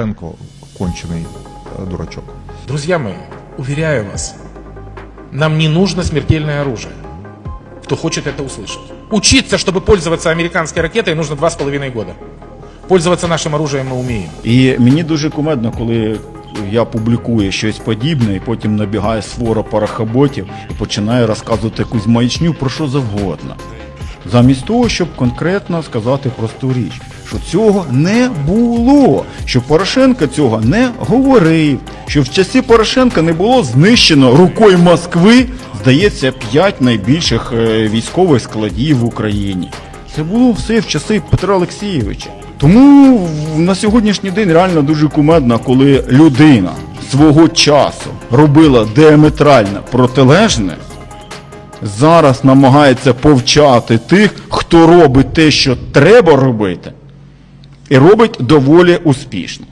Порошенко конченый э, дурачок. Друзья мои, уверяю вас, нам не нужно смертельное оружие. Кто хочет это услышать. Учиться, чтобы пользоваться американской ракетой, нужно два с половиной года. Пользоваться нашим оружием мы умеем. І мені дуже кумедно, коли я публікую щось подібне, і потім набігає свора парахоботів і починає розказувати якусь маячню про що завгодно. Замість того, щоб конкретно сказати просту річ, що цього не було, що Порошенко цього не говорив, що в часі Порошенка не було знищено рукою Москви, здається, п'ять найбільших е, військових складів в Україні. Це було все в часи Петра Олексійовича. Тому на сьогоднішній день реально дуже кумедно, коли людина свого часу робила діаметрально протилежне, зараз намагається повчати тих, хто робить те, що треба робити, і робить доволі успішно.